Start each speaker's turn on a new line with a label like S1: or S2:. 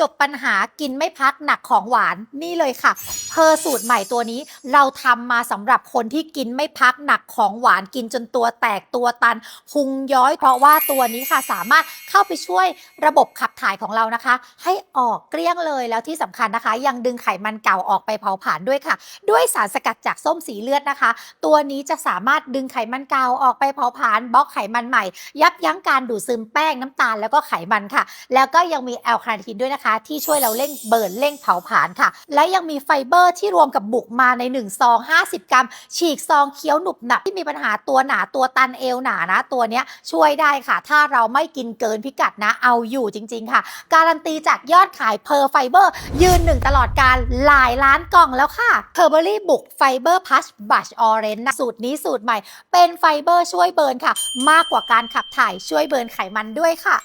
S1: จบปัญหากินไม่พักหนักของหวานนี่เลยค่ะ เพอร์สูตรใหม่ตัวนี้เราทำมาสำหรับคนที่กินไม่พักหนักของหวานกินจนตัวแตกตัวตันพุงย้อย เพราะว่าตัวนี้ค่ะสามารถเข้าไปช่วยระบบขับถ่ายของเรานะคะ ให้ออกเกลี้ยงเลยแล้วที่สำคัญนะคะ ยังดึงไขมันเก่าออกไปเผาผลาญด้วยค่ะ ด้วยสารสกัดจากส้มสีเลือดนะคะ ตัวนี้จะสามารถดึงไขมันเก่าออกไปเผาผลาญบล็อกไขมันใหม่ ยับยั้งการดูดซึมแป้งน้ำตาลแล้วก็ไขมันค่ะ แล้วก็ยังมีแอลคาเนทีนด้วยนะคะที่ช่วยเราเร่งเบิร์นเร่งเผาผลาญค่ะ และยังมีไฟเบอร์ที่รวมกับบุกมาใน1ซอง50 กรัม ฉีกซองเคี้ยวหนุบหนับที่มีปัญหาตัวหนาตัวตันเอวหนานะ ตัวเนี้ยช่วยได้ค่ะ ถ้าเราไม่กินเกินพิกัดนะเอาอยู่จริง ๆ ค่ะ การันตีจากยอดขายเพอร์ไฟเบอร์ ยืนหนึ่งตลอดการหลายล้านกล่องแล้วค่ะเพอร์เบอรี่บุกไฟเบอร์พัชบัชออเรนจ์สูตรนี้สูตรใหม่ เป็นไฟเบอร์ช่วยเบิร์นค่ะ มากกว่าการขับถ่ายช่วยเบิร์นไขมันด้วยค่ะ